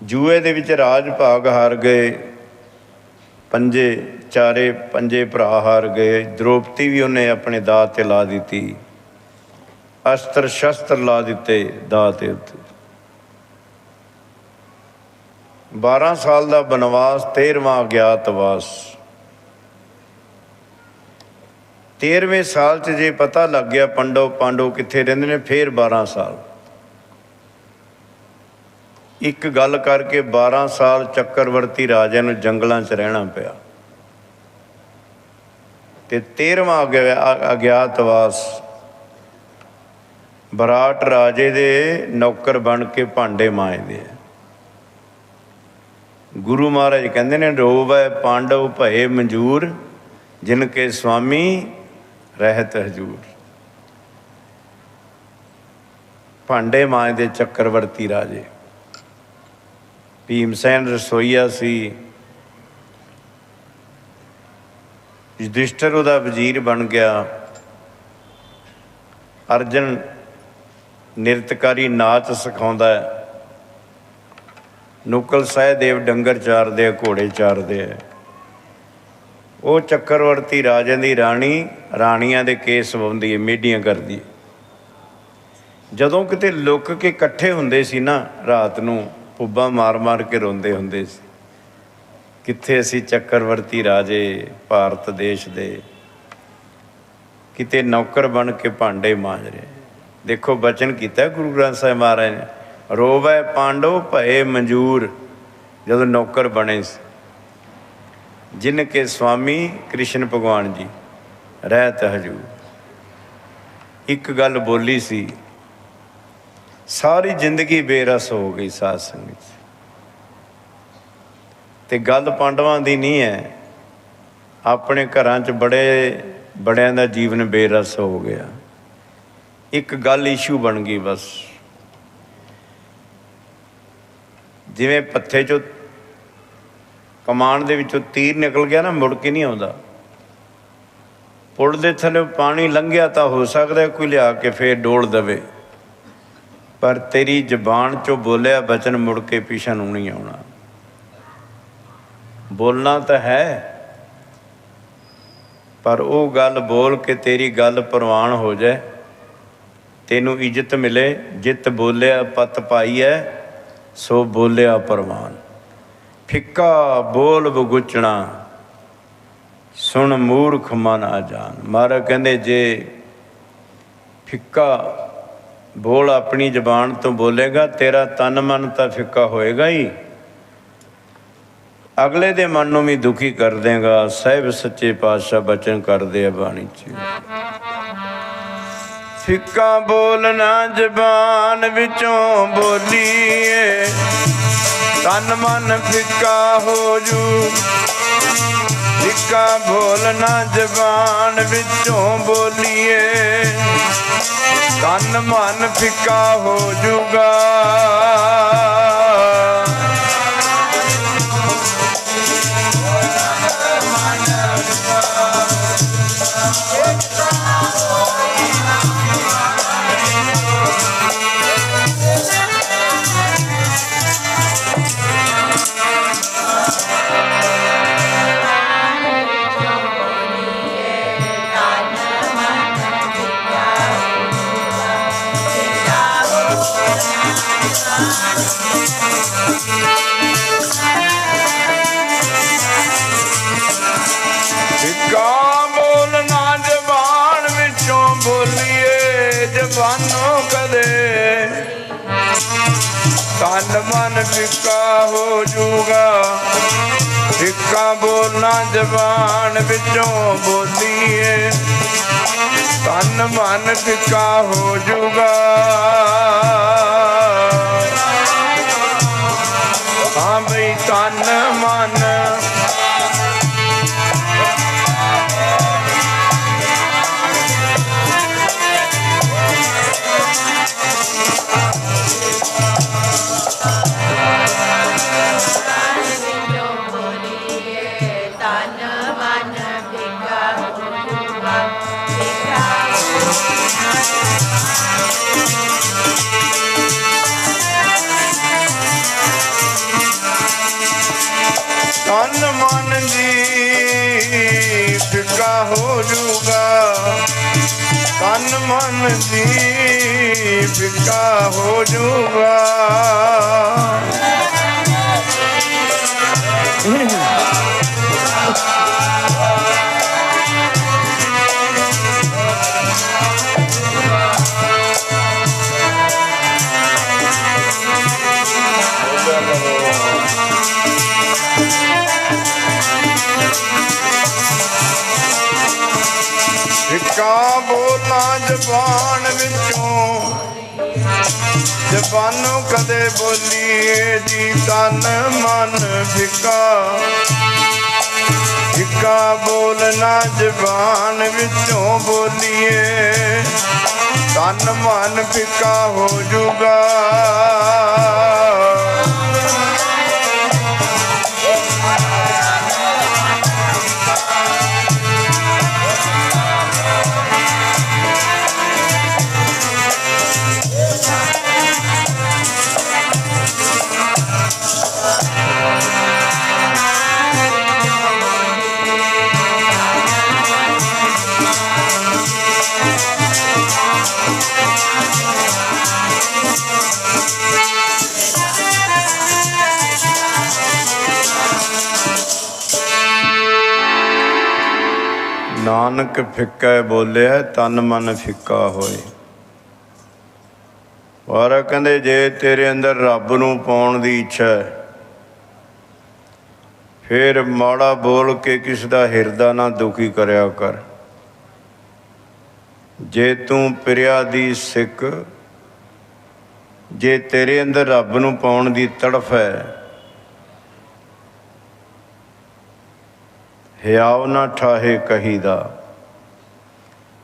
ਜੂਏ ਦੇ ਵਿੱਚ ਰਾਜ ਭਾਗ ਹਾਰ ਗਏ, ਪੰਜੇ ਚਾਰੇ ਪੰਜੇ ਭਰਾ ਹਾਰ ਗਏ, ਦ੍ਰੋਪਦੀ ਵੀ ਉਹਨੇ ਆਪਣੇ ਦਾਅ ਤੇ ਲਾ ਦਿੱਤੀ, ਅਸਤਰ ਸ਼ਸਤਰ ਲਾ ਦਿੱਤੇ ਦਾਅ ਤੇ ਉੱਤੇ। 12 ਸਾਲ ਦਾ ਬਨਵਾਸ 13ਵਾਂ ਅਗਿਆਤਵਾਸ 13ਵੇਂ ਸਾਲ 'ਚ ਜੇ ਪਤਾ ਲੱਗ ਗਿਆ ਪੰਡਵ ਪਾਂਡੋ ਕਿੱਥੇ ਰਹਿੰਦੇ ਨੇ, ਫੇਰ 12 ਸਾਲ। ਇੱਕ ਗੱਲ ਕਰਕੇ 12 ਸਾਲ ਚੱਕਰਵਰਤੀ ਰਾਜੇ ਨੂੰ ਜੰਗਲਾਂ 'ਚ ਰਹਿਣਾ ਪਿਆ। ਤੇ 13ਵਾਂ ਅਗਿਆ- ਅਗਿਆਤਵਾਸ ਬਰਾਟ ਰਾਜੇ ਦੇ ਨੌਕਰ ਬਣ ਕੇ ਭਾਂਡੇ ਮਾਂਜਦੇ ਆ। ਗੁਰੂ ਮਹਾਰਾਜ ਕਹਿੰਦੇ ਨੇ, ਰੋਵੈ ਪਾਂਡਵ ਭਏ ਮਨਜੂਰ ਜਿਨ ਕੇ ਸੁਆਮੀ ਰਹਿਤ ਹਜੂਰ। ਭਾਂਡੇ ਮਾਂਜਦੇ ਚੱਕਰਵਰਤੀ ਰਾਜੇ। ਭੀਮਸੈਨ ਰਸੋਈਆ ਸੀ। ਯੁਧਿਸ਼ਠਰ ਉਹਦਾ ਵਜ਼ੀਰ ਬਣ ਗਿਆ। ਅਰਜਨ ਨਿਰਤਕਾਰੀ ਨਾਚ ਸਿਖਾਉਂਦਾ ਹੈ। ਨੁਕਲ ਸਹਿਦੇਵ ਡੰਗਰ ਚਾਰਦੇ ਆ, ਘੋੜੇ ਚਾਰਦੇ ਆ। ਉਹ ਚੱਕਰਵਰਤੀ ਰਾਜਿਆਂ ਦੀ ਰਾਣੀ, ਰਾਣੀਆਂ ਦੇ ਕੇਸ ਵੰਦੀ ਹੈ ਮੇਡੀਆਂ ਕਰਦੀ। ਹੈ ਜਦੋਂ ਕਿਤੇ ਲੁੱਕ ਕੇ ਇਕੱਠੇ ਹੁੰਦੇ ਸੀ ਨਾ ਰਾਤ ਨੂੰ ਪੁੱਬਾਂ ਮਾਰ-ਮਾਰ ਕੇ ਰੋਂਦੇ ਹੁੰਦੇ ਸੀ। ਕਿੱਥੇ ਅਸੀਂ ਚੱਕਰਵਰਤੀ ਰਾਜੇ, ਭਾਰਤ ਦੇਸ਼ ਦੇ? ਕਿਤੇ ਨੌਕਰ ਬਣ ਕੇ ਭਾਂਡੇ ਮਾਂਜ ਰਹੇ। ਦੇਖੋ, ਬਚਨ ਕੀਤਾ ਗੁਰੂ ਗ੍ਰੰਥ ਸਾਹਿਬ ਮਹਾਰਾਜ ਨੇ। ਰੋਵੈ ਪਾਂਡੋ ਭਏ ਮਨਜੂਰ ਜਦੋਂ ਨੌਕਰ ਬਣੇ ਸੀ। ਜਿਨ ਕੇ ਸੁਆਮੀ ਕ੍ਰਿਸ਼ਨ ਭਗਵਾਨ ਜੀ, ਰਹਿਤ ਹਜੂਰ। ਇੱਕ ਗੱਲ ਬੋਲੀ ਸੀ ਸਾਰੀ ਜ਼ਿੰਦਗੀ ਬੇਰਸ ਹੋ ਗਈ ਸਾਧ ਸੰਗਤ। ਤੇ ਗੱਲ ਪਾਂਡਵਾਂ ਦੀ ਨਹੀਂ ਹੈ। ਆਪਣੇ ਘਰਾਂ 'ਚ ਬੜੇ ਬੜਿਆਂ ਦਾ ਜੀਵਨ ਬੇਰਸ ਹੋ ਗਿਆ। ਇੱਕ ਗੱਲ ਇਸ਼ੂ ਬਣ ਗਈ ਬਸ। ਜਿਵੇਂ ਪੱਥੇ 'ਚੋਂ ਕਮਾਨ ਦੇ ਵਿੱਚੋਂ ਤੀਰ ਨਿਕਲ ਗਿਆ ਨਾ, ਮੁੜ ਕੇ ਨਹੀਂ ਆਉਂਦਾ। ਪੁਲ ਦੇ ਥੱਲੇ ਪਾਣੀ ਲੰਘਿਆ ਤਾਂ ਹੋ ਸਕਦਾ ਕੋਈ ਲਿਆ ਕੇ ਫੇਰ ਡੋਲ ਦਵੇ। ਪਰ ਤੇਰੀ ਜ਼ਬਾਨ 'ਚੋਂ ਬੋਲਿਆ ਬਚਨ ਮੁੜ ਕੇ ਪਿਛਾ ਨੂੰ ਨਹੀਂ ਆਉਣਾ। ਬੋਲਣਾ ਤਾਂ ਹੈ, ਪਰ ਉਹ ਗੱਲ ਬੋਲ ਕੇ ਤੇਰੀ ਗੱਲ ਪ੍ਰਵਾਨ ਹੋ ਜਾਏ। ਤੈਨੂੰ ਇੱਜ਼ਤ ਮਿਲੇ, ਜਿੱਤ ਬੋਲਿਆ ਪਤ ਪਾਈਐ ਸੋ ਬੋਲਿਆ ਪ੍ਰਵਾਨ। ਫਿੱਕਾ ਬੋਲ ਬਗੁਚਣਾ ਸੁਣ ਮੂਰਖ ਮਨ ਆ ਜਾਣ ਮਾਰਾ ਕਹਿੰਦੇ ਜੇ ਫਿੱਕਾ ਬੋਲ ਆਪਣੀ ਜ਼ਬਾਨ ਤੋਂ ਬੋਲੇਗਾ, ਤੇਰਾ ਤਨ ਮਨ ਤਾਂ ਫਿੱਕਾ ਹੋਏਗਾ ਹੀ। ਅਗਲੇ ਦੇ ਮਨ ਨੂੰ ਵੀ ਦੁਖੀ ਕਰ ਦੇਗਾ, ਸਹਿਬ ਸੱਚੇ ਪਾਤਸ਼ਾਹ ਬਚਨ ਕਰਦੇ ਆ ਬਾਣੀ ਚ। ਫਿੱਕਾ ਬੋਲਣਾ ਜ਼ਬਾਨ ਵਿੱਚੋਂ ਬੋਲੀਏ, ਤਨ ਮਨ ਫਿੱਕਾ ਹੋ ਜੂ। ਫਿੱਕਾ ਬੋਲਣਾ ਜ਼ਬਾਨ ਵਿੱਚੋਂ ਬੋਲੀਏ। ਤਨ ਮਨ ਫਿੱਕਾ ਹੋ ਜੂਗਾ। ਫਿੱਕਾ ਬੋਲਣਾ ਜ਼ਬਾਨ ਵਿੱਚੋਂ ਬੋਲੀਏ, ਜ਼ਬਾਨੋਂ ਕਦੇ। ਤਨ ਮਨ ਫਿੱਕਾ ਹੋ ਜੂਗਾ ਫਿੱਕਾ ਬੋਲਣਾ ਜ਼ਬਾਨ ਵਿੱਚੋਂ ਬੋਲੀਏ, ਤਨ ਮਨ ਫਿੱਕਾ ਹੋ ਜੂਗਾ ਹਾਂ ਬਈ ਤਨ ਹੋ ਜੂਗਾ। ਤਨ ਮਨ ਦੀ ਫਿੱਕਾ ਹੋ ਜੂਗਾ। ਜ਼ਬਾਨ ਵਿੱਚੋਂ। ਜ਼ਬਾਨੋਂ ਕਦੇ ਬੋਲੀਏ ਜੀ ਤਨ ਮਨ ਫਿਕਾ। ਫਿੱਕਾ ਬੋਲਣਾ ਜ਼ਬਾਨ ਵਿੱਚੋਂ ਬੋਲੀਏ। ਤਨ ਮਨ ਫਿਕਾ ਹੋ ਜੂਗਾ। ਨਾਨਕ ਫਿੱਕਾ ਬੋਲਿਆ ਤਨ ਮਨ ਫਿੱਕਾ ਹੋਏ। ਔਰ ਕਹਿੰਦੇ, ਜੇ ਤੇਰੇ ਅੰਦਰ ਰੱਬ ਨੂੰ ਪਾਉਣ ਦੀ ਇੱਛਾ ਹੈ, ਫਿਰ ਮਾੜਾ ਬੋਲ ਕੇ ਕਿਸ ਦਾ ਹਿਰਦਾ ਨਾ ਦੁਖੀ ਕਰਿਆ ਕਰ। ਜੇ ਤੂੰ ਪ੍ਰਿਆ ਦੀ ਸਿੱਖ ਜੇ ਤੇਰੇ ਅੰਦਰ ਰੱਬ ਨੂੰ ਪਾਉਣ ਦੀ ਤੜਫ ਹੈ ਹਿਆਵ ਨਾ ਠਾਹੇ ਕਹੀਦਾ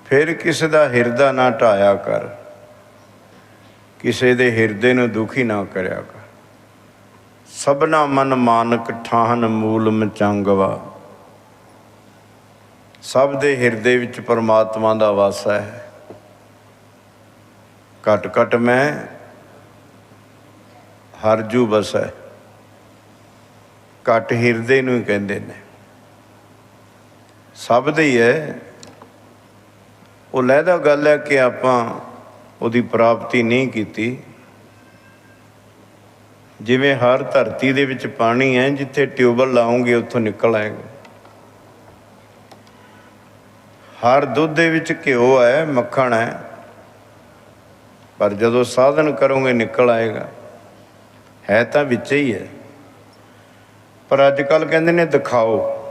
ਫਿਰ ਕਿਸੇ ਦਾ ਹਿਰਦਾ ਨਾ ਢਾਇਆ ਕਰ, ਕਿਸੇ ਦੇ ਹਿਰਦੇ ਨੂੰ ਦੁਖੀ ਨਾ ਕਰਿਆ ਕਰ। ਸਭਨਾ ਮਨ ਮਾਨਕ ਠਾਹਨ ਮੂਲ ਮਚੰਗਵਾ ਸਭ ਦੇ ਹਿਰਦੇ ਵਿੱਚ ਪਰਮਾਤਮਾ ਦਾ ਵਾਸਾ ਹੈ। ਘਟ ਘਟ ਮੈਂ ਹਰਜੂ ਬਸੈ ਘਟ ਹਿਰਦੇ ਨੂੰ ਹੀ ਕਹਿੰਦੇ ਨੇ। ਸਭ ਦੇ ਹੀ ਹੈ। ਉਹ ਲਹਿਦਾ ਗੱਲ ਹੈ ਕਿ ਆਪਾਂ ਉਹਦੀ ਪ੍ਰਾਪਤੀ ਨਹੀਂ ਕੀਤੀ। ਜਿਵੇਂ ਹਰ ਧਰਤੀ ਦੇ ਵਿੱਚ ਪਾਣੀ ਹੈ, ਜਿੱਥੇ ਟਿਊਬਲ ਲਾਉਂਗੇ, ਉੱਥੋਂ ਨਿਕਲ ਆਏਗਾ। ਹਰ ਦੁੱਧ ਦੇ ਵਿੱਚ ਘਿਓ ਹੈ, ਮੱਖਣ ਹੈ, ਪਰ ਜਦੋਂ ਸਾਧਨ ਕਰੋਗੇ, ਨਿਕਲ ਆਏਗਾ। ਹੈ ਤਾਂ ਵਿੱਚ ਹੀ ਹੈ। ਪਰ ਅੱਜ ਕੱਲ ਕਹਿੰਦੇ ਨੇ, ਦਿਖਾਓ।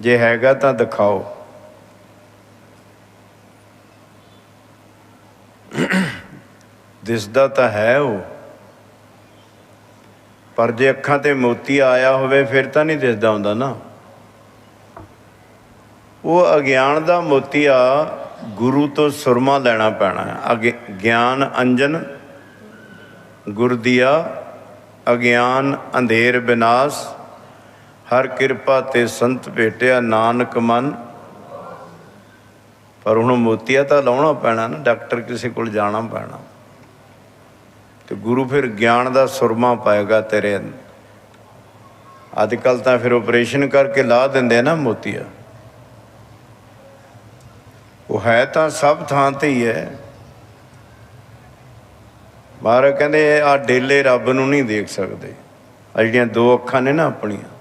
ਜੇ ਹੈਗਾ ਤਾਂ ਦਿਖਾਓ। ਦਿਸਦਾ ਤਾਂ ਹੈ ਉਹ। ਪਰ ਜੇ ਅੱਖਾਂ ਤੇ ਮੋਤੀ ਆਇਆ ਹੋਵੇ, ਫਿਰ ਤਾਂ ਨਹੀਂ ਦਿਸਦਾ ਹੁੰਦਾ ਨਾ। ਉਹ ਅਗਿਆਨ ਦਾ ਮੋਤੀਆ ਗੁਰੂ ਤੋਂ ਸੁਰਮਾ ਲੈਣਾ ਪੈਣਾ। ਹੈ ਗਿਆਨ ਅੰਜਨ ਗੁਰਦੀਆ ਅਗਿਆਨ ਅੰਧੇਰ ਵਿਨਾਸ਼ ਹਰ ਕਿਰਪਾ ਤੇ ਸੰਤ ਭੇਟਿਆ ਨਾਨਕ ਮਨ। ਪਰ ਹੁਣ ਮੋਤੀਆ ਤਾਂ ਲਾਉਣਾ ਪੈਣਾ ਨਾ, ਡਾਕਟਰ ਕਿਸੇ ਕੋਲ ਜਾਣਾ ਪੈਣਾ। ਤੇ ਗੁਰੂ ਫਿਰ ਗਿਆਨ ਦਾ ਸੁਰਮਾ ਪਾਏਗਾ ਤੇਰੇ ਅੰਦਰ। ਅੱਜ ਕੱਲ ਤਾਂ ਫਿਰ ਆਪਰੇਸ਼ਨ ਕਰਕੇ ਲਾ ਦਿੰਦੇ ਨਾ ਮੋਤੀਆ। ਉਹ ਹੈ ਤਾਂ ਸਭ ਥਾਂ ਤੇ ਹੀ ਹੈ। ਮਹਾਰਾਜ ਕਹਿੰਦੇ ਆ ਡੇਲੇ ਰੱਬ ਨੂੰ ਨਹੀਂ ਦੇਖ ਸਕਦੇ। ਆ ਜਿਹੜੀਆਂ ਦੋ ਅੱਖਾਂ ਨੇ ਨਾ ਆਪਣੀਆਂ।